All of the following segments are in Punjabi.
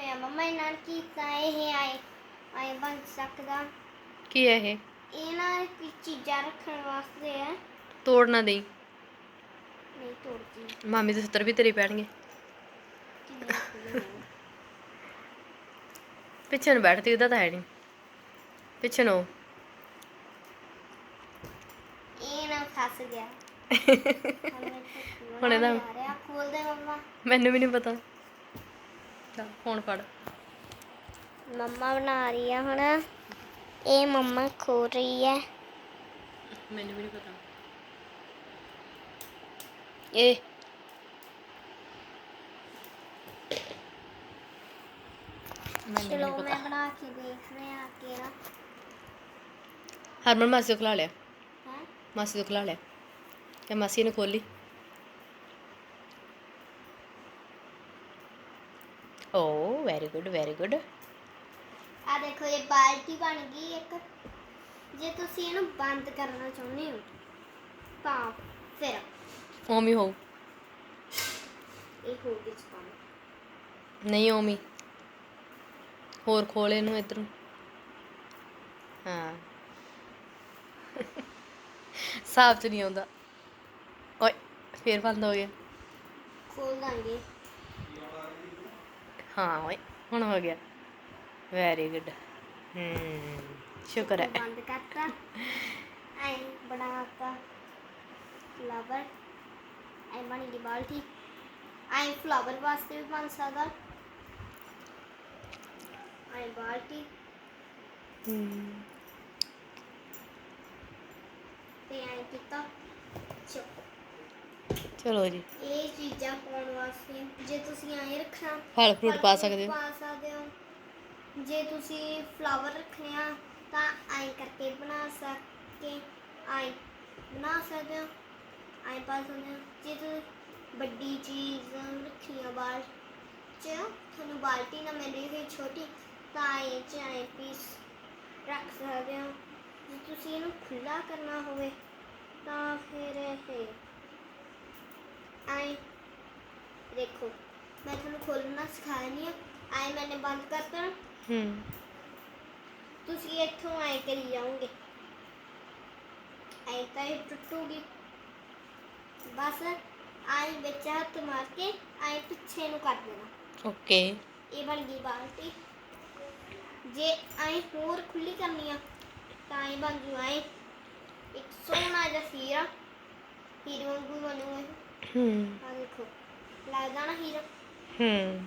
ਤੇ ਮੰਮਾ ਇਹਨਾਂ ਨੇ ਕੀਤਾ ਇਹ ਆਏ ਆਏ ਬਣ ਸਕਦਾ। ਕੀ ਹੈ ਇਹ? ਇਹ ਨਾ ਕੁਝ ਚੀਜ਼ਾਂ ਰੱਖਣ ਵਾਸਤੇ ਹੈ ਤੋੜ ਨਾ ਦੇਈ। ਨਹੀਂ ਤੋੜਦੀ। ਮਾਮੀ ਦੇ ਸੱਤਰ ਵੀ ਤੇਰੇ ਪੈਣਗੇ। ਪਿੱਛੇ ਨੂੰ ਬੈਠਦੀ ਉਹਦਾ ਤਾਂ ਹੈ ਨਹੀਂ। ਪਿੱਛੇ ਨੂੰ ਇਹ ਨਾ ਫਸ ਗਿਆ। ਹੁਣ ਇਹਦਾ- ਰਿਹਾ ਖੋਲ ਦੇ ਮੰਮਾ। ਮੈਨੂੰ ਵੀ ਨਹੀਂ ਪਤਾ। ਚੱਲ ਫੋਨ ਫੜ ਮੰਮਾ ਬਣਾ ਰਹੀ ਆ ਹੁਣ। ਇਹ ਮੰਮਾ ਖੋਲ ਰਹੀ ਹੈ ਮੈਨੂੰ ਵੀ ਨਹੀਂ ਪਤਾ। ਇਹ ਮੈਨੂੰ ਚਲੋ ਨਹੀਂ ਮੈਂ ਪਤਾ ਬਣਾ ਕੇ ਦੇਖਦੇ ਆ ਕਿ ਨਾ ਹਰਮਨ ਮਾਸੀ ਤੋਂ ਖਿਲਾ ਲਿਆ। ਹੈ? ਮਾਸੀ ਤੋਂ ਖਿਲਾ ਲਿਆ। ਤੇ ਮਾਸੀ ਨੇ ਖੋਲੀ ਓ ਵੈਰੀ ਗੁੱਡ ਵੈਰੀ ਗੁੱਡ ਆ ਦੇਖੋ ਇਹ ਬਾਲਟੀ ਬਣ ਗਈ ਇੱਕ। ਜੇ ਤੁਸੀਂ ਇਹਨੂੰ ਬੰਦ ਕਰਨਾ ਚਾਹੁੰਦੇ ਹੋ ਤਾਂ ਫਿਰ ਓਮੀ ਹੋ। ਇਹ ਹੋ ਕੰਮ ਨਹੀਂ ਓਮੀ। ਹੋਰ ਖੋਲ ਇਹਨੂੰ ਇਧਰੋਂ। ਹਾਂ। ਸਾਫ਼ ਚ ਨਹੀਂ ਆਉਂਦਾ। ਓਏ ਫੇਰ ਬੰਦ ਹੋ ਗਿਆ। ਖੋਲ ਦਾਂਗੇ। ਹਾਂ ਓਏ ਹੁਣ ਹੋ ਗਿਆ। ਵੈਰੀ ਗੁੱਡ ਹੂੰ ਸ਼ੁਕਰ ਹੈ। ਬੰਦ ਕਰਤਾ? ਐ ਬਣਾਤਾ ਫਲਾਵਰ ਐ ਬਣ ਗਈ ਬਾਲਟੀ। ਐ ਫਲਾਵਰ ਵਾਸਤੇ ਵੀ ਬਣ ਸਕਦਾ। ਐ ਬਾਲਟੀ। ਹੂੰ। ਤੇ ਐ ਕੀਤਾ। ਚੁੱਪ। ਚਲੋ ਜੀ। ਇਹ ਚੀਜ਼ਾਂ ਪਾਉਣ ਵਾਸਤੇ ਜੇ ਤੁਸੀਂ ਐ ਰੱਖਣਾ ਫਲ ਫਰੂਟ ਪਾ ਸਕਦੇ ਹੋ। ਪਾ ਸਕਦੇ ਹੋ। ਜੇ ਤੁਸੀਂ ਫਲਾਵਰ ਰੱਖਣੇ ਆ ਤਾਂ ਐ ਕਰਕੇ ਬਣਾ ਸਕੇ ਐ ਬਣਾ ਸਕਦੇ ਹੋ ਐ ਪਾ ਸਕਦੇ ਹੋ। ਜੇ ਤੁਸੀਂ ਵੱਡੀ ਚੀਜ਼ ਰੱਖਣੀ ਆ ਬਾਲ ਚ ਤੁਹਾਨੂੰ ਬਾਲਟੀ ਨਾ ਮਿਲੀ ਹੋਈ ਛੋਟੀ ਤਾਂ ਇਹ ਚ ਐ ਪੀਸ ਰੱਖ ਸਕਦੇ ਹੋ। ਜੇ ਤੁਸੀਂ ਇਹਨੂੰ ਖੁੱਲਾ ਕਰਨਾ ਹੋਵੇ ਤਾਂ ਫਿਰ ਇਹ ਐ ਦੇਖੋ ਮੈਂ ਤੁਹਾਨੂੰ ਖੋਲਣਾ ਸਿਖਾ ਰਹੀ ਹਾਂ। ਆਏ ਮੈंने ਬੰਦ ਕਰਤਾ ਹੂੰ। ਤੁਸੀਂ ਇੱਥੋਂ ਆਏ ਕਰੀ ਜਾਓਗੇ ਆਏ ਤਾਂ ਇਹ ਟੁੱਟੂਗੀ। ਬਸ ਆਏ ਵਿੱਚ ਹੱਥ ਮਾਰ ਕੇ ਆਏ ਪਿੱਛੇ ਨੂੰ ਕਰ ਦੇਣਾ। ਓਕੇ। ਇਹ ਬਣ ਗਈ ਬਾਲਟੀ। ਜੇ ਆਏ ਹੋਰ ਖੁੱਲੀ ਕਰਨੀ ਆ ਤਾਂ ਆਏ ਬਣ ਜੂ ਆਏ। ਇੱਕ ਸੋਹਣਾ ਜਿਹਾ ਹੀਰਾ ਹੀਰੇ ਵਾਂਗੂ ਬਣੂ ਇਹ। ਹੂੰ। ਆ ਦੇਖੋ ਲੱਗਦਾ ਨਾ ਹੀਰਾ। ਹੂੰ।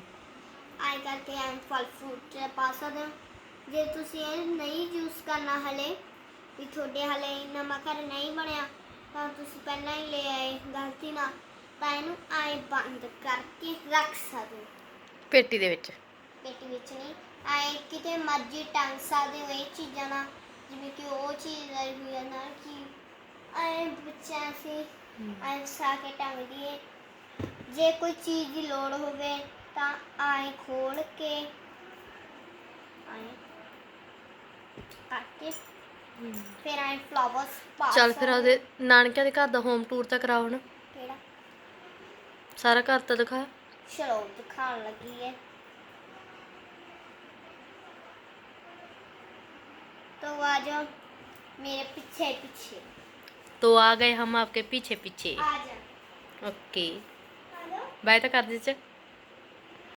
ਆਈ ਕਰਕੇ ਐਮ ਫਲ ਫਰੂਟ ਚ ਪਾ ਸਕਦੇ ਹੋ। ਜੇ ਤੁਸੀਂ ਇਹ ਨਹੀਂ ਯੂਜ਼ ਕਰਨਾ ਹਲੇ ਵੀ ਤੁਹਾਡੇ ਹਲੇ ਨਮਕ ਘਰ ਨਹੀਂ ਬਣਿਆ ਤਾਂ ਤੁਸੀਂ ਪਹਿਲਾਂ ਹੀ ਲੈ ਆਏ ਗਲਤੀ ਨਾਲ। ਤਾਂ ਇਹਨੂੰ ਆਏ ਬੰਦ ਕਰਕੇ ਰੱਖ ਸਕਦੇ ਹੋ। ਪੇਟੀ ਦੇ ਵਿੱਚ। ਪੇਟੀ ਵਿੱਚ ਨਹੀਂ ਆਏ ਕਿਤੇ ਮਰਜ਼ੀ ਟੰਗ ਸਕਦੇ ਹੋ ਇਹ ਚੀਜ਼ਾਂ ਨਾਲ। ਜਿਵੇਂ ਕਿ ਉਹ ਚੀਜ਼ ਆਈ ਹੋਈ ਹੈ ਨਾਲ ਕਿ ਬੱਚਿਆਂ ਸੀ ਆਏ ਵਸਾ ਕੇ ਟੰਗ ਦੀਏ ਜੇ ਕੋਈ ਚੀਜ਼ ਦੀ ਲੋੜ ਹੋਵੇ ਤਾਂ ਆਏ ਖੋਲ ਕੇ ਆਏ ਕੱਟ ਕੇ ਫਿਰ ਆਏ ਫਲਾਵਰਸ ਪਾ ਚੱਲ ਫਿਰ ਸਕਦੇ ਉਹਦੇ ਨਾਨਕਿਆਂ ਦੇ ਘਰ ਦਾ ਹੋਮ ਟੂਰ ਤਾਂ ਕਰਾਓ ਨਾ ਕਿਹੜਾ ਸਾਰਾ ਘਰ ਤਾਂ ਦਿਖਾ ਚਲੋ ਦਿਖਾਉਣ ਲੱਗੀ ਹੈ तो आ जाओ मेरे पीछे पीछे तो आ गए हम आपके पीछे पीछे आ जाओ ओके आ जाओ बाय तो कर दीजिए